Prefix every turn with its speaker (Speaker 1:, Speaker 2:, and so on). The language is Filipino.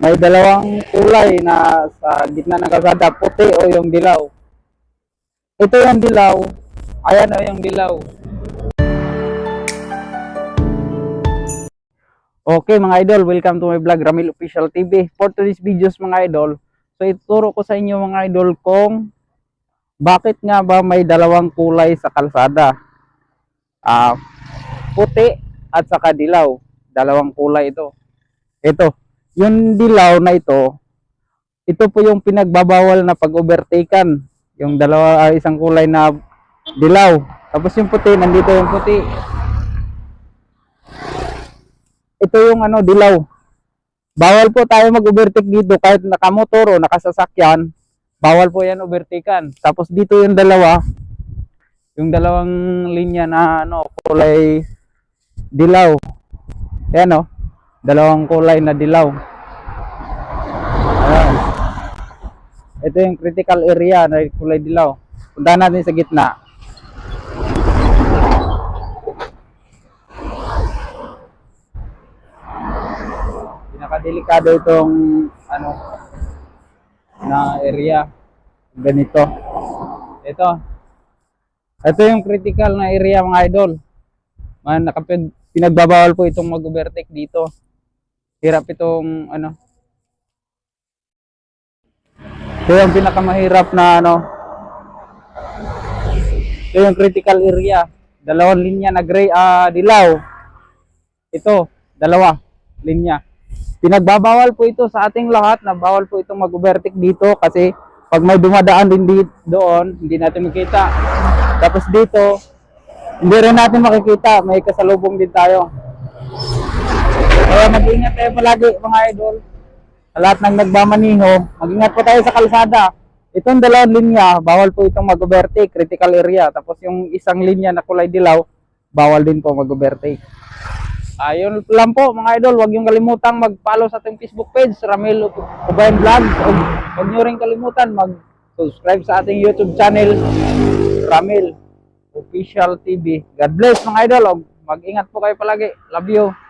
Speaker 1: may dalawang kulay na sa gitna ng kalsada, puti o yung dilaw. Ito yung dilaw, ayan o yung dilaw. Okay mga idol, welcome to my vlog Ramil Official TV. For today's videos mga idol, so ituro ko sa inyo mga idol kung bakit nga ba may dalawang kulay sa kalsada. Ah, puti at saka dilaw. Dalawang kulay ito. Ito, yung dilaw na ito, ito po yung pinagbabawal na pag-overtaken. Yung dalawa, ah, isang kulay na dilaw. Tapos yung puti, nandito yung puti. Ito yung ano, dilaw. Bawal po tayo mag-overtake dito kahit nakamotor o nakasasakyan. Bawal po yan overtaken. Tapos dito yung dalawa, yung dalawang linya na ano, kulay dilaw. Yan o, dalawang kulay na dilaw. Ayan. Ito yung critical area na kulay dilaw. Puntahan natin sa gitna. Pinakadelikado itong ano na area ganito. Ito. Ito yung critical na area mga idol. Man, nakapid, pinagbabawal po itong mag-overtake dito. Hirap itong ano. Ito yung pinakamahirap na ano. Ito yung critical area. Dalawang linya na gray, ah, dilaw. Ito, dalawa, linya. Pinagbabawal po ito sa ating lahat na bawal po itong mag-overtake dito kasi pag may dumadaan din di, doon, hindi natin makita. Tapos dito, hindi rin natin makikita, may kasalubong din tayo. Kaya mag-ingat tayo palagi mga idol. Lahat ng nagmamaniho, mag-ingat po tayo sa kalsada. Itong dalawang linya, bawal po itong mag-overtake, critical area. Tapos yung isang linya na kulay dilaw, bawal din po mag-overtake. Ayun lang po mga idol, huwag yung kalimutang mag-follow sa ating Facebook page, Ramil Ubayan Vlog. Huwag, huwag nyo rin kalimutan mag-subscribe sa ating YouTube channel, Ramil Official TV. God bless mga idol. Mag-ingat po kayo palagi. Love you.